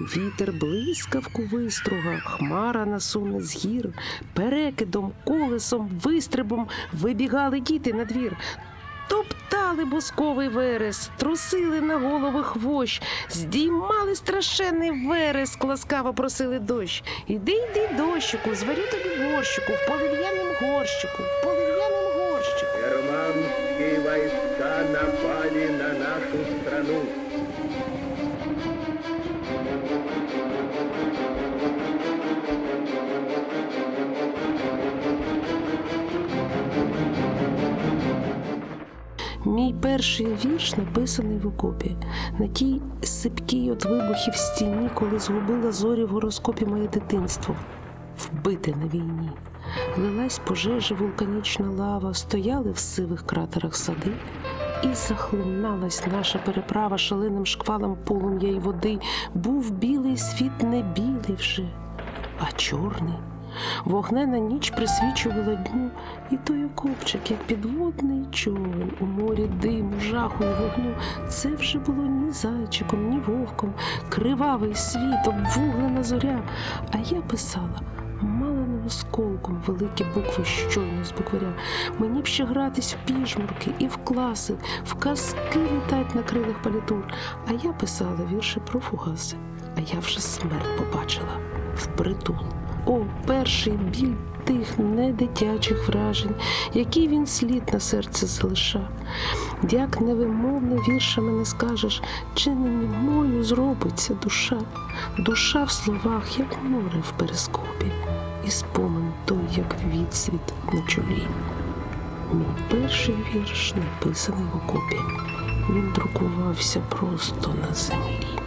Вітер блискавку виструга, хмара насуне з гір, перекидом, колесом, вистрибом вибігали діти на двір. Топтали бусковий верес, трусили на голови хвощ, здіймали страшенний верес, ласкаво просили дощ. Іди, йди, дощику, зварю тобі борщику, в полив'яним горщику, в полив'яним горщику. Германские войска напали на нашу страну. Мій перший вірш написаний в окопі, на тій сипкій от вибухів стіні, коли згубила зорі в гороскопі моє дитинство, вбите на війні. Лилась пожежа, вулканічна лава, стояли в сивих кратерах сади, і захлиналась наша переправа шаленим шквалом полум'я й води. Був білий світ не білий вже, а чорний. Вогнена ніч присвічувала дню, і той окопчик, як підводний човен у морі диму, жаху і вогню. Це вже було ні зайчиком, ні вовком, кривавий світ, обвуглена зоря. А я писала маленим осколком великі букви щойно з букваря. Мені б ще гратись в піжмурки і в класи, в казки літать на крилах палітур. А я писала вірші про фугаси, а я вже смерть побачила впритул. О, перший біль тих недитячих вражень, який він слід на серце залишав. Як невимовно віршами не скажеш, чи не німою зробиться душа, душа в словах, як море в перископі, і спомин той, як відсвіт на чолі. Мій перший вірш написаний в окопі. Він друкувався просто на землі.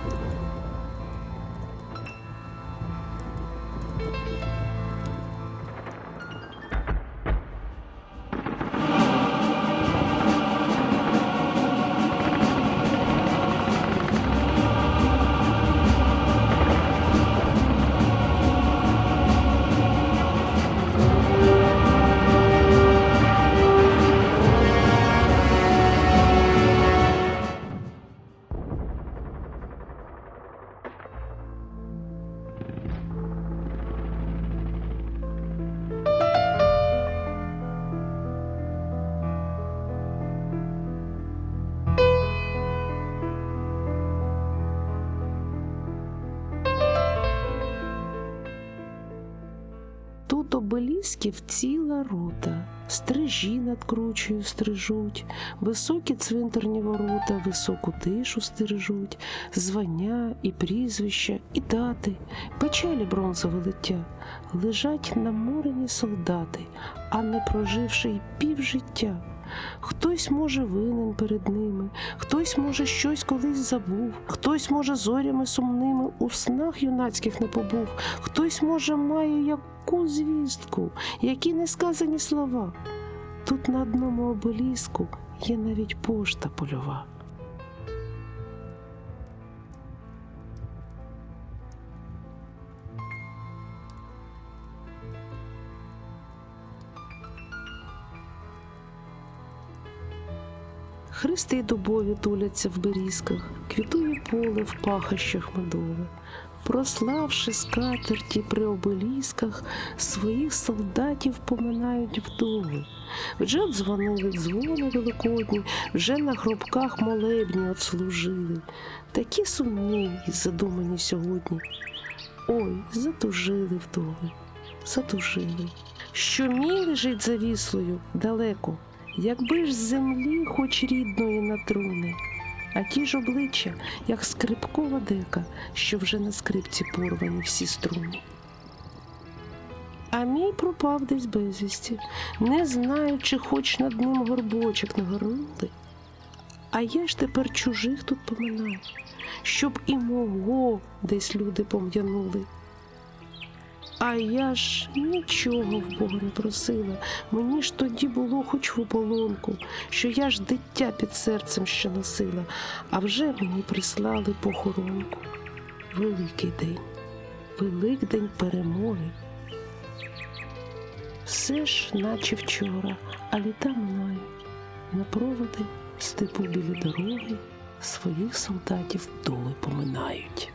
Тут обелісків ціла рота, стрижі над кручею стрижуть, високі цвинтарні ворота, високу тишу стережуть, звання і прізвища, і дати, печалі бронзове лиття, лежать наморені солдати, а не проживши й півжиття. Хтось може винен перед ними, хтось може щось колись забув, хтось може зорями сумними у снах юнацьких не побув, хтось може має яку звістку, які несказані слова. Тут на одному обеліску є навіть пошта польова. Христи дубові туляться в берізках, квітує поле в пахощах медове, прославши скатерті при обелісках, своїх солдатів поминають вдови. Вже дзвонили дзвони великодні, вже на гробках молебні отслужили. Такі сумні й задумані сьогодні. Ой, затужили вдови, затужили. Що мій лежить за віслою далеко, якби ж з землі хоч рідної натруни, а ті ж обличчя, як скрипкова дека, що вже на скрипці порвані всі струни. А мій пропав десь безвісті, не знаю, чи хоч над ним горбочок нагорнули. А я ж тепер чужих тут поминаю, щоб і мого десь люди пом'янули. А я ж нічого в Бога не просила. Мені ж тоді було хоч в ополонку, що я ж дитя під серцем ще носила, а вже мені прислали похоронку. Великий день, Великдень перемоги. Все ж, наче вчора, а літа минають. На проводи степу білі дороги своїх солдатів доли поминають.